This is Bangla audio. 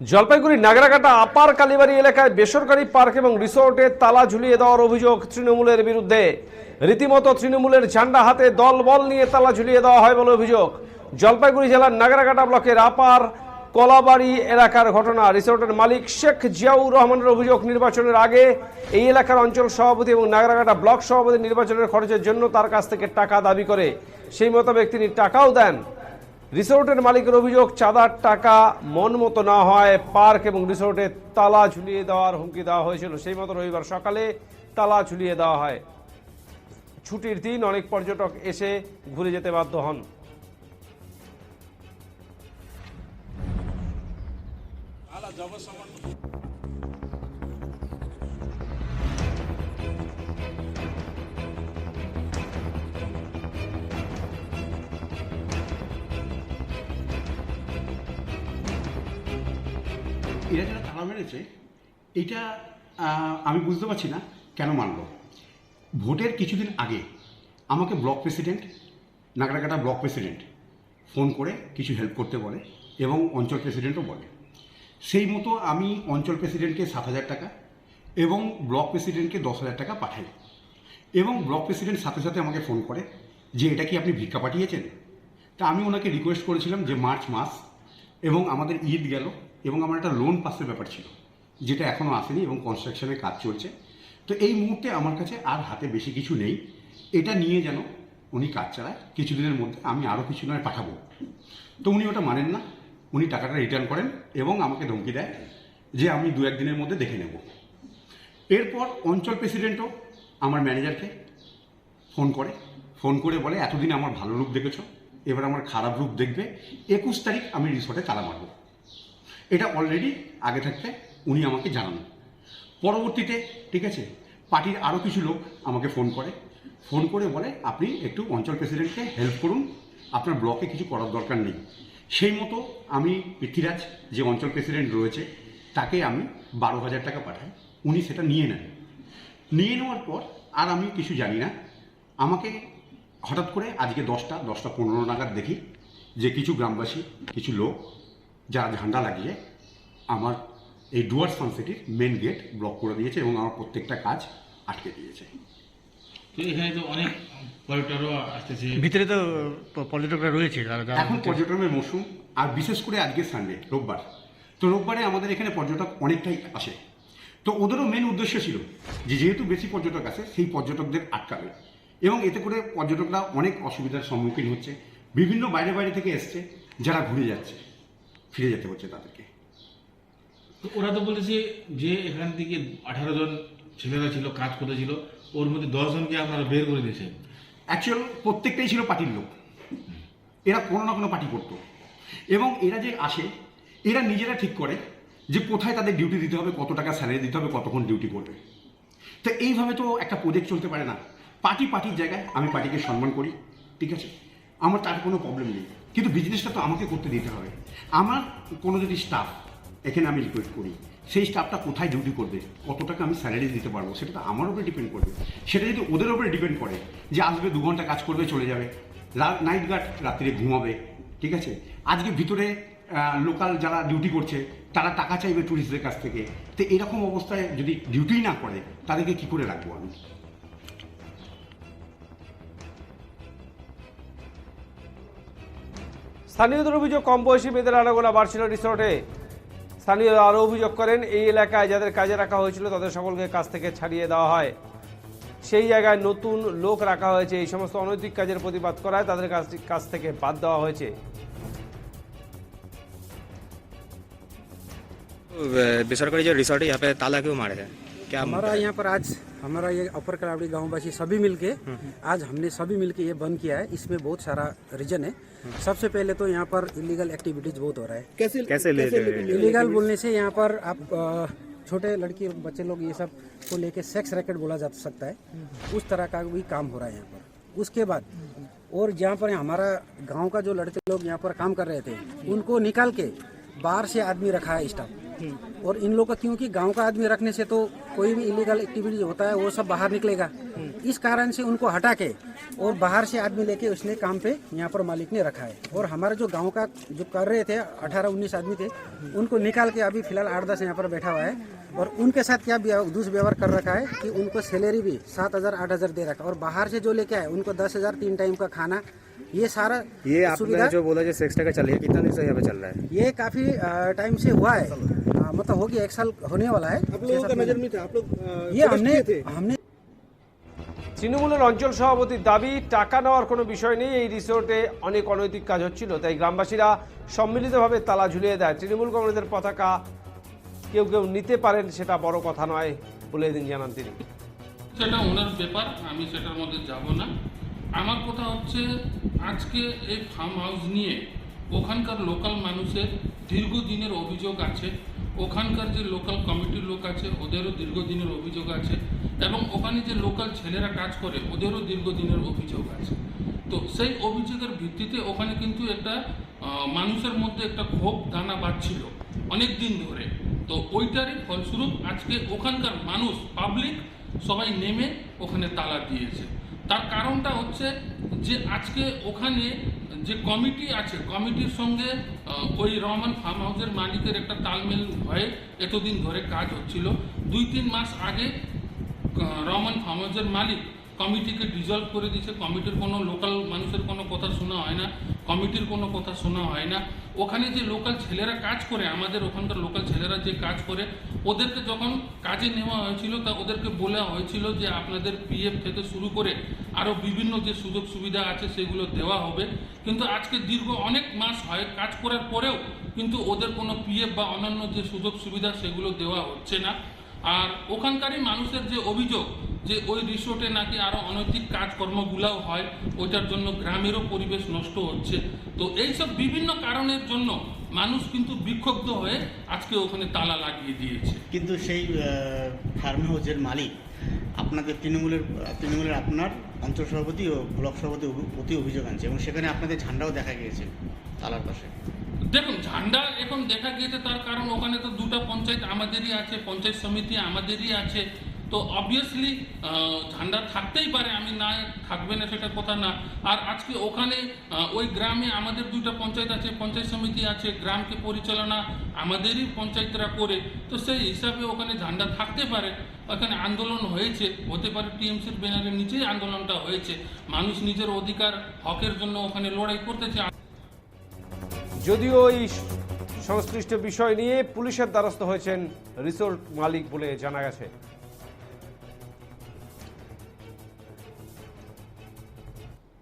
জলপাইগুড়ি নাগরাকাটা আপার কালীবাড়ি এলাকায় বেসরকারি পার্ক এবং রিসোর্টে তালা ঝুলিয়ে দেওয়ার অভিযোগ তৃণমূলের বিরুদ্ধে। রীতিমতো তৃণমূলের ঝান্ডা হাতে দলবল নিয়ে তালা ঝুলিয়ে দেওয়া হয় বলে অভিযোগ। জলপাইগুড়ি জেলার নাগরাকাটা ব্লকের আপার কলাবাড়ি এলাকার ঘটনা। রিসোর্টের মালিক শেখ জিয়াউর রহমানের অভিযোগ, নির্বাচনের আগে এই এলাকার অঞ্চল সভাপতি এবং নাগরাকাটা ব্লক সভাপতি নির্বাচনের খরচের জন্য তার কাছ থেকে টাকা দাবি করে। সেই মোতাবেক তিনি টাকাও দেন। রিসোর্টের মালিকের অভিযোগ, চাঁদার টাকা মন মতো না হয়, পার্ক এবং রিসোর্টে তালা ঝুলিয়ে দেওয়ার হুমকি দেওয়া হয়েছিল। সেই মতো রবিবার সকালে তালা ঝুলিয়ে দেওয়া হয়। ছুটির দিন অনেক পর্যটক এসে ঘুরে যেতে বাধ্য হন। এরা যারা তালা মেরেছে, এটা আমি বুঝতে পারছি না কেন মানলো। ভোটের কিছুদিন আগে আমাকে block president Nagrakata block president phone করে কিছু হেল্প করতে বলে এবং অঞ্চল প্রেসিডেন্টও বলে। সেই মতো আমি অঞ্চল প্রেসিডেন্টকে সাত হাজার টাকা এবং ব্লক প্রেসিডেন্টকে দশ হাজার টাকা পাঠাই। এবং ব্লক প্রেসিডেন্ট সাথে সাথে আমাকে ফোন করে যে, এটা কি আপনি ভিক্ষা পাঠিয়েছেন? তা আমি ওনাকে রিকোয়েস্ট করেছিলাম যে, মার্চ মাস এবং আমাদের ঈদ গেল এবং আমার একটা লোন পাসের ব্যাপার ছিল, যেটা এখনও আসেনি এবং কনস্ট্রাকশনের কাজ চলছে। তো এই মুহূর্তে আমার কাছে আর হাতে বেশি কিছু নেই। এটা নিয়ে যেন উনি কাজ চালায়, কিছুদিনের মধ্যে আমি আরও কিছু নয় পাঠাবো। তো উনি ওটা মানেন না, উনি টাকাটা রিটার্ন করেন এবং আমাকে ধমকি দেয় যে আমি দু একদিনের মধ্যে দেখে নেব। এরপর অঞ্চল প্রেসিডেন্টও আমার ম্যানেজারকে ফোন করে। ফোন করে বলে, এতদিন আমার ভালো রূপ দেখেছ, এবার আমার খারাপ রূপ দেখবে, একুশ তারিখ আমি রিসোর্টে তালা মারব। এটা অলরেডি আগে থাকতে উনি আমাকে জানান পরবর্তীতে, ঠিক আছে, পার্টির আরও কিছু লোক আমাকে ফোন করে। ফোন করে বলে, আপনি একটু অঞ্চল প্রেসিডেন্টকে হেল্প করুন। আপনার ব্লকে কিছু করার দরকার নেই। সেই মতো আমি পৃথ্বীরাজ, যে অঞ্চল প্রেসিডেন্ট রয়েছে, তাকে আমি বারো হাজার টাকা পাঠাই। উনি সেটা নিয়ে নেন। নিয়ে নেওয়ার পর আর আমি কিছু জানি না। আমাকে হঠাৎ করে আজকে দশটা দশটা পনেরো নাগাদ দেখি যে কিছু গ্রামবাসী, কিছু লোক যারা ঝান্ডা লাগিয়ে আমার এই ডুয়ার্স ফান সিটির মেন গেট ব্লক করে দিয়েছে এবং আমার প্রত্যেকটা কাজ আটকে দিয়েছে। তো এখানে তো অনেক পর্যটকও আসতেছে। ভিতরে তো পর্যটকরা রয়েছে এখন পর্যটনের মৌসুম আর বিশেষ করে আজকে সানডে রোববার। তো রোববারে আমাদের এখানে পর্যটক অনেকটাই আসে। তো ওদেরও মেন উদ্দেশ্য ছিল যে যেহেতু বেশি পর্যটক আসে সেই পর্যটকদের আটকাবে। এবং এতে করে পর্যটকরা অনেক অসুবিধার সম্মুখীন হচ্ছে বিভিন্ন বাইরে বাইরে থেকে এসছে যারা ঘুরে যাচ্ছে। ফিরে যেতে হচ্ছে তাদেরকে। তো ওরা তো বলেছে যে এখান থেকে আঠারো জন ছেলেরা ছিল কাজ করেছিল ওর মধ্যে দশজনকে আপনারা বের করে দিয়েছেন। অ্যাকচুয়াল প্রত্যেকটাই ছিল পার্টির লোক। এরা কোনো না কোনো পার্টি করতো। এবং এরা যে আসে এরা নিজেরা ঠিক করে যে কোথায় তাদের ডিউটি দিতে হবে কত টাকা স্যালারি দিতে হবে কতক্ষণ ডিউটি করবে। তো এইভাবে তো একটা প্রজেক্ট চলতে পারে না। পার্টি পার্টির জায়গায় আমি পার্টিকে সম্মান করি ঠিক আছে? আমার তার কোনো প্রবলেম নেই। কিন্তু বিজনেসটা তো আমাকে করতে দিতে হবে। আমার কোনো যদি স্টাফ এখানে আমি রিকোয়েস্ট করি, সেই স্টাফটা কোথায় ডিউটি করবে, কত টাকা আমি স্যালারি দিতে পারব, সেটা তো আমার উপরে ডিপেন্ড করবে। সেটা যদি ওদের উপরে ডিপেন্ড করে যে আসবে দু ঘণ্টা কাজ করবে, চলে যাবে। নাইট গার্ড রাত্রে ঘুমাবে, ঠিক আছে? আজকে ভিতরে লোকাল যারা ডিউটি করছে, তারা টাকা চাইবে ট্যুরিস্টদের কাছ থেকে। তো এরকম অবস্থায় যদি ডিউটি না করে, তাদেরকে কি করে রাখব আমি? স্থানীয়দের অভিযোগ কম বয়সী মেয়েদের আনাগোনা বাড়ছিল রিসোর্টে স্থানীয়রা আরও অভিযোগ করেন এই এলাকায় যাদের কাজে রাখা হয়েছিল তাদের সকলকে কাজ থেকে ছাড়িয়ে দেওয়া হয় সেই জায়গায় নতুন লোক রাখা হয়েছে এই সমস্ত অনৈতিক কাজের প্রতিবাদ করায় তাদের কাছ কাছ থেকে বাদ দেওয়া হয়েছে बेसरकारी जो रिसोर्ट है यहाँ पे ताला क्यों मारे थे क्या हमारा यहाँ पर आज हमारा ये अपर कलावड़ी गांववासी सभी मिलके आज हमने सभी मिलके ये बंद किया है। इसमें बहुत सारा रीजन है। सबसे पहले तो यहाँ पर इलीगल एक्टिविटीज़ बहुत हो रहा है। कैसे कैसे ले इलीगल बोलने से यहाँ पर आप छोटे लड़की बच्चे लोग ये सबको लेके सेक्स रैकेट बोला जा सकता है। उस तरह का भी काम हो रहा है यहाँ पर। उसके बाद और जहाँ पर हमारा गाँव का जो लड़के लोग यहाँ पर काम कर रहे थे उनको निकाल के बाहर से आदमी रखा है स्टाफ और इन लोग का क्योंकि गाँव का आदमी रखने से तो कोई भी इलीगल एक्टिविटी होता है वो सब बाहर निकलेगा। इस कारण से उनको हटा के और बाहर से आदमी लेके उसने काम पे यहाँ पर मालिक ने रखा है। और हमारे जो गाँव का जो कर रहे थे अठारह उन्नीस आदमी थे उनको निकाल के अभी फ़िलहाल आठ दस यहाँ पर बैठा हुआ है। और उनके साथ क्या दुष्व्यवहार कर रखा है कि उनको सैलरी भी सात हज़ार आठ हज़ार दे रखा है। और बाहर से जो लेके आए उनको दस हज़ार तीन टाइम का खाना ये सारा ये आपने सुविधा जो बोला जो सेक्स का चल रही है कितना दिन से यहाँ पे चल रहा है ये काफी अ, टाइम से हुआ है अ, मतलब हो गया एक साल होने वाला है आप लोगों का नजर में था आप लोग ये हमने हमने তৃণমূলের অঞ্চল সভাপতির দাবি টাকা নেওয়ার কোনো বিষয় নেই এই রিসোর্টে অনেক অনৈতিক কাজ হচ্ছিল তাই গ্রামবাসীরা সম্মিলিতভাবে তালা ঝুলিয়ে দেয় তৃণমূল কংগ্রেসের পতাকা কেউ কেউ নিতে পারেন সেটা বড় কথা নয় বলে এদিন জানান তিনি সেটা ওনার ব্যাপার আমি সেটার মধ্যে যাব না আমার কথা হচ্ছে, আজকে এই ফার্ম হাউস নিয়ে ওখানকার লোকাল মানুষের দীর্ঘদিনের অভিযোগ আছে, ওখানকার যে লোকাল কমিটির লোক আছে, ওদেরও দীর্ঘদিনের অভিযোগ আছে, এবং ওখানে যে লোকাল ছেলেরা কাজ করে, ওদেরও দীর্ঘদিনের অভিযোগ আছে। তো সেই অভিযোগের ভিত্তিতে ওখানে কিন্তু একটা মানুষের মধ্যে একটা ক্ষোভ দানা বাঁধছিল অনেক দিন ধরে। তো ওইটারই ফলস্বরূপ আজকে ওখানকার মানুষ পাবলিক সবাই নেমে ওখানে তালা দিয়েছে। তার কারণটা হচ্ছে যে আজকে ওখানে যে কমিটি আছে, কমিটির সঙ্গে ওই রহমান ফার্ম হাউসের মালিকের একটা তালমেল হয়ে এতদিন ধরে কাজ হচ্ছিল। দুই তিন মাস আগে রহমান ফার্ম হাউসের মালিক কমিটিকে ডিজলভ করে দিয়েছে। কমিটির কোনো লোকাল মানুষের কোনো কথা শোনা হয় না, কমিটির কোনো কথা শোনা হয় না। ওখানে যে লোকাল ছেলেরা কাজ করে, আমাদের ওখানকার লোকাল ছেলেরা যে কাজ করে ওদেরকে যখন কাজে নেওয়া হয়েছিল, তা ওদেরকে বলা হয়েছিল যে আপনাদের পিএফ থেকে শুরু করে আরও বিভিন্ন যে সুযোগ সুবিধা আছে সেগুলো দেওয়া হবে। কিন্তু আজকে দীর্ঘ অনেক মাস হয়, কাজ করার পরেও কিন্তু ওদের কোনো পিএফ বা অন্যান্য যে সুযোগ সুবিধা সেগুলো দেওয়া হচ্ছে না। আর ওখানকারই মানুষের যে অভিযোগ যে ওই রিসোর্টে নাকি আরও অনৈতিক কাজকর্মগুলাও হয় ওইটার জন্য গ্রামেরও পরিবেশ নষ্ট হচ্ছে। তো এইসব বিভিন্ন কারণের জন্য মানুষ কিন্তু বিক্ষুব্ধ হয়ে আজকে ওখানে তালা লাগিয়ে দিয়েছে। কিন্তু সেই ফার্ম হাউসের মালিক আপনাদের তৃণমূলের তৃণমূলের আপনার অঞ্চল সভাপতি ও ব্লক সভাপতি প্রতি অভিযোগ আনছে এবং সেখানে আপনাদের ঝান্ডাও দেখা গিয়েছে তালার পাশে। দেখুন ঝান্ডা এখন দেখা গিয়েছে তার কারণ ওখানে তো দুটো পঞ্চায়েত আমাদেরই আছে পঞ্চায়েত সমিতি আমাদেরই আছে তো অবভিয়াসলি ঝান্ডা থাকতেই পারে, আমি না থাকবে না সেটা কথা না। আর আজকে ওখানে ওই গ্রামে আমাদের দুটো পঞ্চায়েত আছে, পঞ্চায়েত সমিতি আছে, গ্রামকে পরিচালনা আমাদেরই পঞ্চায়েতরা করে। তো সেই হিসাবে ওখানে ঝান্ডা থাকতে পারে, ওখানে আন্দোলন হয়েছে, হতে পারে টিএমসির ব্যানারের নিচেই আন্দোলনটা হয়েছে। মানুষ নিজের অধিকার, হকের জন্য ওখানে লড়াই করতেছে। যদিও এই সংশ্লিষ্ট বিষয় নিয়ে পুলিশের দ্বারস্থ হয়েছেন রিসোর্ট মালিক বলে জানা গেছে।